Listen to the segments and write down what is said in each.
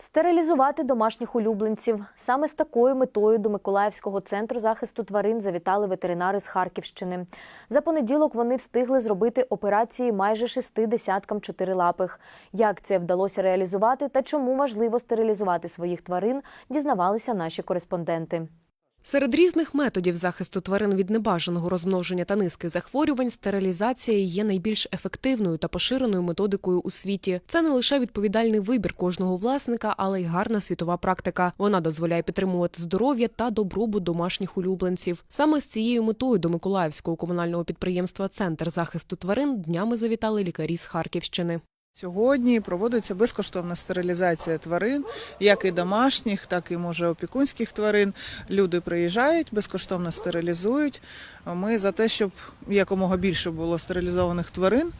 Стерилізувати домашніх улюбленців саме з такою метою до Миколаївського центру захисту тварин завітали ветеринари з Харківщини. За понеділок вони встигли зробити операції майже шести десяткам чотирилапих. Як це вдалося реалізувати та чому важливо стерилізувати своїх тварин, дізнавалися наші кореспонденти. Серед різних методів захисту тварин від небажаного розмноження та низки захворювань стерилізація є найбільш ефективною та поширеною методикою у світі. Це не лише відповідальний вибір кожного власника, але й гарна світова практика. Вона дозволяє підтримувати здоров'я та добробут домашніх улюбленців. Саме з цією метою до Миколаївського комунального підприємства Центр захисту тварин днями завітали лікарі з Харківщини. Сьогодні проводиться безкоштовна стерилізація тварин, як і домашніх, так і може опікунських тварин. Люди приїжджають, безкоштовно стерилізують. Ми за те, щоб якомога більше було стерилізованих тварин,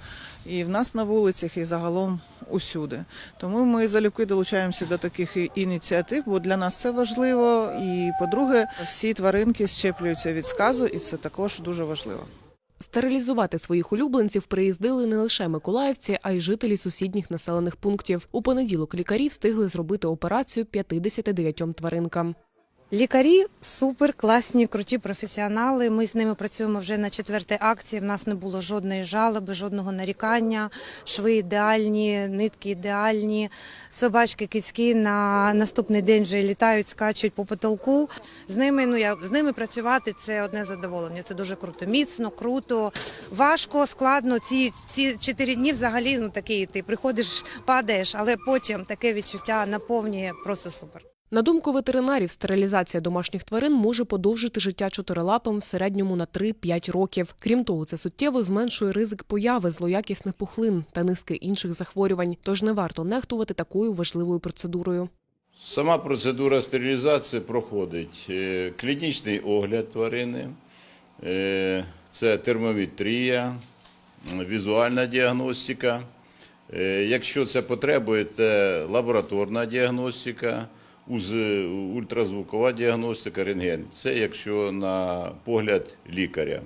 і в нас на вулицях, і загалом усюди. Тому ми залюбки долучаємося до таких ініціатив, бо для нас це важливо. І по-друге, всі тваринки щеплюються від сказу, і це також дуже важливо. Стерилізувати своїх улюбленців приїздили не лише миколаївці, а й жителі сусідніх населених пунктів. У понеділок лікарі встигли зробити операцію 59 тваринкам. Лікарі супер, класні, круті професіонали. Ми з ними працюємо вже на четвертій акції. В нас не було жодної жалоби, жодного нарікання. Шви ідеальні, нитки ідеальні. Собачки кицькі на наступний день вже літають, скачуть по потолку. З ними ну я з ними працювати це одне задоволення. Це дуже круто. Міцно, круто, важко, складно. Ці ці чотири дні взагалі ну такі. Ти приходиш, падаєш, але потім таке відчуття наповнює просто супер. На думку ветеринарів, стерилізація домашніх тварин може подовжити життя чотирилапам в середньому на 3-5 років. Крім того, це суттєво зменшує ризик появи злоякісних пухлин та низки інших захворювань. Тож не варто нехтувати такою важливою процедурою. Сама процедура стерилізації проходить е, клінічний огляд тварини, е, це термометрія, м, візуальна діагностика. Е, Якщо це потребує, це лабораторна діагностика, уз- ультразвукова діагностика, рентген. Це якщо на погляд лікаря.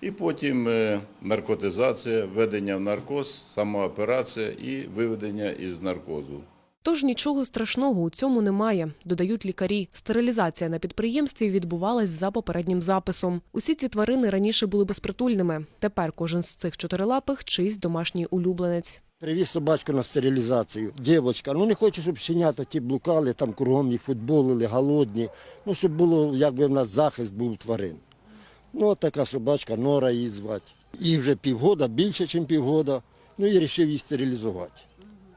І потім е, наркотизація, введення в наркоз, самооперація і виведення із наркозу. Тож нічого страшного у цьому немає, додають лікарі. Стерилізація на підприємстві відбувалась за попереднім записом. Усі ці тварини раніше були безпритульними. Тепер кожен з цих чотирилапих чийсь домашній улюбленець. Привіз собачку на стерилізацію. Дівчинка, ну не хочу, щоб щенята ті блукали, там кругом їх футболили, голодні. Ну, щоб було, якби в нас захист був тварин. Ну, така собачка, Нора її звати. Їй вже півгода, більше, ніж півгода. Ну і вирішив її стерилізувати.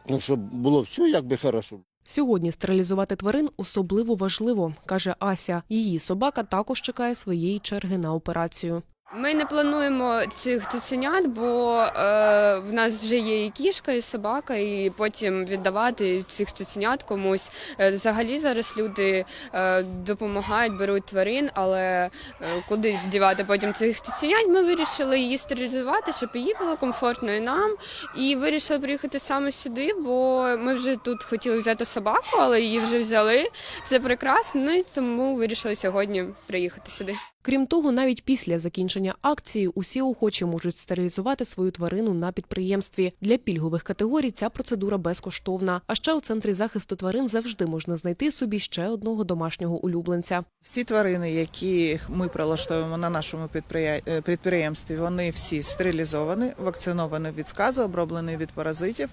Ну, щоб було все якби хорошо. Сьогодні стерилізувати тварин особливо важливо, каже Ася. Її собака також чекає своєї черги на операцію. Ми не плануємо цих цуценят, бо е, в нас вже є і кішка, і собака, і потім віддавати цих цуценят комусь. Е, взагалі зараз люди е, допомагають, беруть тварин, але е, куди дівати потім цих цуценят? Ми вирішили її стерилізувати, щоб їй було комфортно і нам. І вирішили приїхати саме сюди, бо ми вже тут хотіли взяти собаку, але її вже взяли. Це прекрасно. Ну і тому вирішили сьогодні приїхати сюди. Крім того, навіть після закінчення акції усі охочі можуть стерилізувати свою тварину на підприємстві. Для пільгових категорій ця процедура безкоштовна. А ще у центрі захисту тварин завжди можна знайти собі ще одного домашнього улюбленця. Всі тварини, які ми прилаштовуємо на нашому е, підприємстві, вони всі стерилізовані, вакциновані від сказу, оброблені від паразитів.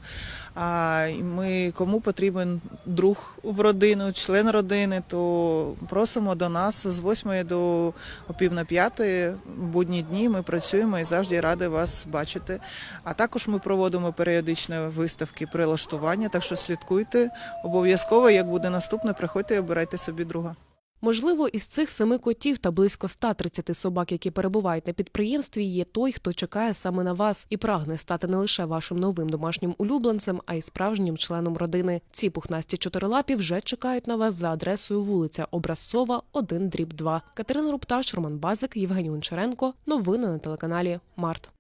А ми кому потрібен друг в родину, член родини, то просимо до нас з 8 до о пів на в будні дні. Ми працюємо і завжди раді вас бачити. А також ми проводимо періодичні виставки прилаштування. Так що слідкуйте обов'язково. Як буде наступне, приходьте і обирайте собі друга. Можливо, із цих семи котів та близько 130 собак, які перебувають на підприємстві, є той, хто чекає саме на вас і прагне стати не лише вашим новим домашнім улюбленцем, а й справжнім членом родини. Ці пухнасті чотирилапі вже чекають на вас за адресою вулиця Образцова, 1 дріб 2. Катерина Рупташ, Роман Базик, Євгеній Гончаренко. Новини на телеканалі Март.